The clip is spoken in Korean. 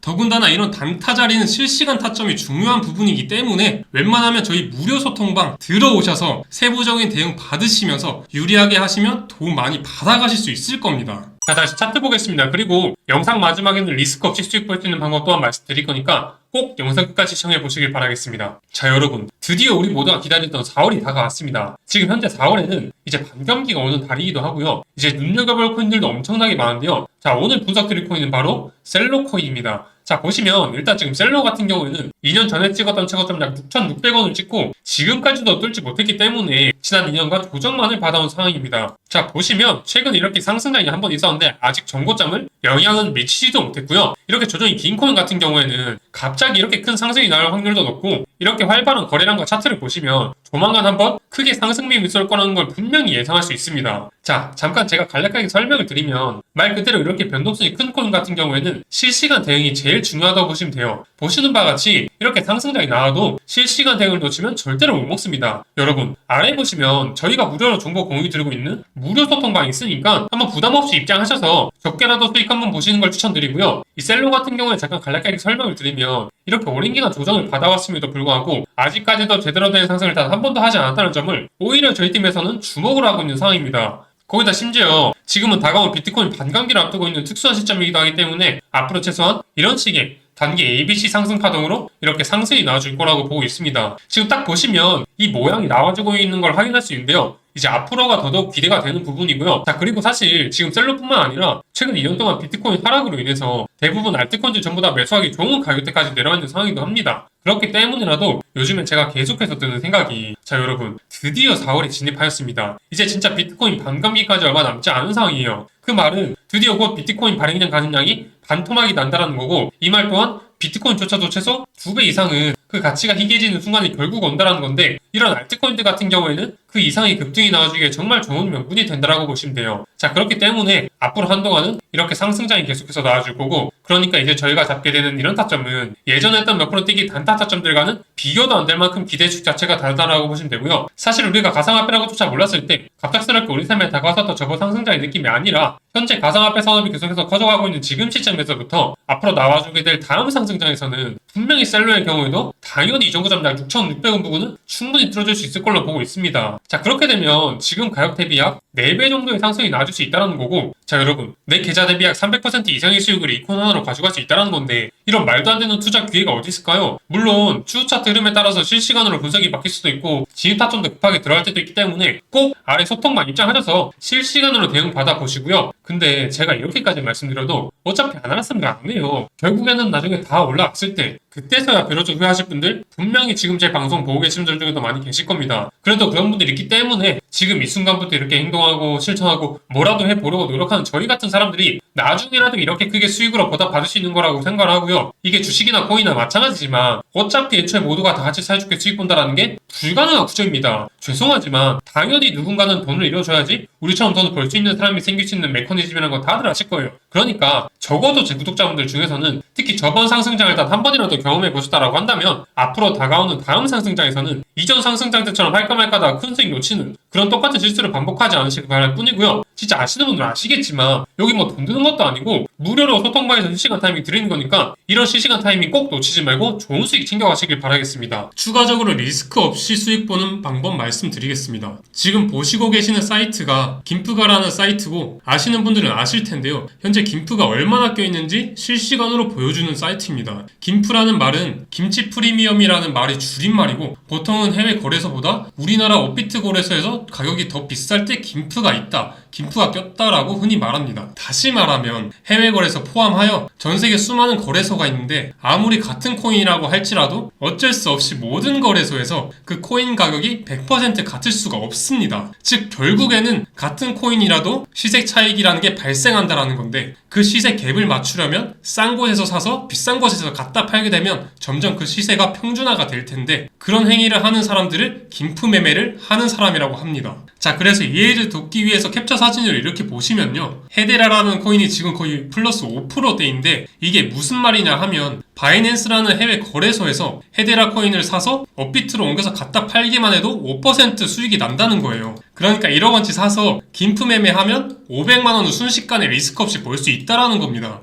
더군다나 이런 단타 자리는 실시간 타점이 중요한 부분이기 때문에 웬만하면 저희 무료 소통방 들어오셔서 세부적인 대응 받으시면서 유리하게 하시면 도움 많이 받아가실 수 있을 겁니다. 자, 다시 차트 보겠습니다. 그리고 영상 마지막에는 리스크 없이 수익 볼 수 있는 방법 또한 말씀드릴 거니까 꼭 영상 끝까지 시청해 보시길 바라겠습니다. 자, 여러분. 드디어 우리 모두가 기다리던 4월이 다가왔습니다. 지금 현재 4월에는 이제 반감기가 오는 달이기도 하고요. 이제 눈여겨볼 코인들도 엄청나게 많은데요. 자, 오늘 분석드릴 코인은 바로 셀로 코인입니다. 자, 보시면 일단 지금 셀로 같은 경우에는 2년 전에 찍었던 최고점 약 6,600원을 찍고 지금까지도 뚫지 못했기 때문에 지난 2년간 조정만을 받아온 상황입니다. 자, 보시면 최근 이렇게 상승 라인이 한 번 있었는데 아직 정고점을 영향은 미치지도 못했고요. 이렇게 조정이 긴 코인 같은 경우에는 갑자기 이렇게 큰 상승이 나올 확률도 높고 이렇게 활발한 거래량과 차트를 보시면 조만간 한번 크게 상승빔이 있을 거라는 걸 분명히 예상할 수 있습니다. 자, 잠깐 제가 간략하게 설명을 드리면 말 그대로 이렇게 변동성이 큰 코인 같은 경우에는 실시간 대응이 제일 중요하다고 보시면 돼요. 보시는 바와 같이 이렇게 상승장이 나와도 실시간 대응을 놓치면 절대로 못 먹습니다. 여러분, 아래 보시면 저희가 무료로 정보 공유 드리고 있는 무료 소통방이 있으니까 한번 부담 없이 입장하셔서 적게라도 수익 한번 보시는 걸 추천드리고요. 이 셀로 같은 경우에 잠깐 간략하게 설명을 드리면 이렇게 오랜 기간 조정을 받아왔음에도 불구하고 아직까지도 제대로 된 상승을 단 한 번도 하지 않았다는 점을 오히려 저희 팀에서는 주목을 하고 있는 상황입니다. 거기다 심지어 지금은 다가올 비트코인 반감기를 앞두고 있는 특수한 시점이기도 하기 때문에 앞으로 최소한 이런 식의 단기 ABC 상승 파동으로 이렇게 상승이 나와줄 거라고 보고 있습니다. 지금 딱 보시면 이 모양이 나와주고 있는 걸 확인할 수 있는데요. 이제 앞으로가 더더욱 기대가 되는 부분이고요. 자, 그리고 사실 지금 셀러뿐만 아니라 최근 2년 동안 비트코인 하락으로 인해서 대부분 알트코인들 전부 다 매수하기 좋은 가격대까지 내려와 있는 상황이기도 합니다. 그렇기 때문이라도 요즘엔 제가 계속해서 드는 생각이 자 여러분 드디어 4월에 진입하였습니다. 이제 진짜 비트코인 반감기까지 얼마 남지 않은 상황이에요. 그 말은 드디어 곧 비트코인 발행량 가능량이 반토막이 난다라는 거고 이 말 또한 비트코인조차도 최소 2배 이상은 그 가치가 희게지는 순간이 결국 온다라는 건데 이런 알트코인들 같은 경우에는 그 이상의 급등이 나와주기에 정말 좋은 명분이 된다라고 보시면 돼요. 자 그렇기 때문에 앞으로 한동안은 이렇게 상승장이 계속해서 나와줄 거고 그러니까 이제 저희가 잡게 되는 이런 타점은 예전에 했던 몇 프로 뛰기 단타 타점들과는 비교도 안 될 만큼 기대축 자체가 다르다라고 보시면 되고요. 사실 우리가 가상화폐라고조차 몰랐을 때 갑작스럽게 우리 삶에 다가와서 저거 상승장의 느낌이 아니라 현재 가상화폐 산업이 계속해서 커져가고 있는 지금 시점에서부터 앞으로 나와주게 될 다음 상승장에서는 분명히 셀러의 경우에도 당연히 이 정도 점량 6,600원 부분은 충분히 충분히 들어줄 수 있을 걸로 보고 있습니다. 자, 그렇게 되면 지금 가격 대비 약 4배 정도의 상승이 나와줄 수 있다는 거고, 자, 여러분, 내 계좌 대비 약 300% 이상의 수익을 이 코너 하나로 가져갈 수 있다는 건데, 이런 말도 안 되는 투자 기회가 어디 있을까요? 물론, 추후 차트 흐름에 따라서 실시간으로 분석이 바뀔 수도 있고, 진입 타점도 급하게 들어갈 때도 있기 때문에 꼭 아래 소통만 입장하셔서 실시간으로 대응 받아보시고요. 근데 제가 이렇게까지 말씀드려도 어차피 안 알았으면 안 해요. 결국에는 나중에 다 올라왔을 때 그때서야 비로소 후회하실 분들 분명히 지금 제 방송 보고 계신 분들 중에도 많이 계실 겁니다. 그래도 그런 분들이 있기 때문에 지금 이 순간부터 이렇게 행동하고 실천하고 뭐라도 해보려고 노력하는 저희 같은 사람들이 나중에라도 이렇게 크게 수익으로 보답받을 수 있는 거라고 생각을 하고요. 이게 주식이나 코인이나 마찬가지지만 어차피 애초에 모두가 다 같이 사이좋게 수익 본다라는 게 불가능한 구조입니다. 죄송하지만 당연히 누군가는 돈을 잃어줘야지 우리처럼 돈을 벌 수 있는 사람이 생길 수 있는 메커니즘이라는 거 다들 아실 거예요. 그러니까 적어도 제 구독자분들 중에서는 특히 저번 상승장을 단 한 번이라도 경험해 보셨다라고 한다면 앞으로 다가오는 다음 상승장에서는 이전 상승장 때처럼 할까 말까다 큰 수익 놓치는 그런 똑같은 실수를 반복하지 않으시길 바랄 뿐이고요. 진짜 아시는 분들은 아시겠지만 여기 뭐 돈 드는 것도 아니고 무료로 소통방에서 실시간 타이밍 드리는 거니까 이런 실시간 타이밍 꼭 놓치지 말고 좋은 수익 챙겨가시길 바라겠습니다. 추가적으로 리스크 없이 수익 보는 방법 말씀드리겠습니다. 지금 보시고 계시는 사이트가 김프가라는 사이트고 아시는 분들은 아실 텐데요. 현재 김프가 얼마나 껴있는지 실시간으로 보여주는 사이트입니다. 김프라는 말은 김치 프리미엄이라는 말이 줄임말이고 보통은 해외 거래소보다 우리나라 업비트 거래소에서 가격이 더 비쌀 때 김프가 있다. 김프가 꼈다라고 흔히 말합니다. 다시 말하면 해외 거래소 포함하여 전 세계 수많은 거래소가 있는데 아무리 같은 코인이라고 할지라도 어쩔 수 없이 모든 거래소에서 그 코인 가격이 100% 같을 수가 없습니다. 즉 결국에는 같은 코인이라도 시세 차익이라는 게 발생한다라는 건데 그 시세 갭을 맞추려면 싼 곳에서 사서 비싼 곳에서 갖다 팔게 되면 점점 그 시세가 평준화가 될 텐데 그런 행위를 하는 사람들을 김프 매매를 하는 사람이라고 합니다. 자, 그래서 이해를 돕기 위해서 캡처 사진을 이렇게 보시면요. 헤데라라는 코인이 지금 거의 플러스 5%대인데 이게 무슨 말이냐 하면 바이낸스라는 해외 거래소에서 헤데라 코인을 사서 업비트로 옮겨서 갖다 팔기만 해도 5% 수익이 난다는 거예요. 그러니까 1억 원치 사서 김프 매매하면 500만 원을 순식간에 리스크 없이 벌 수 있다라는 겁니다.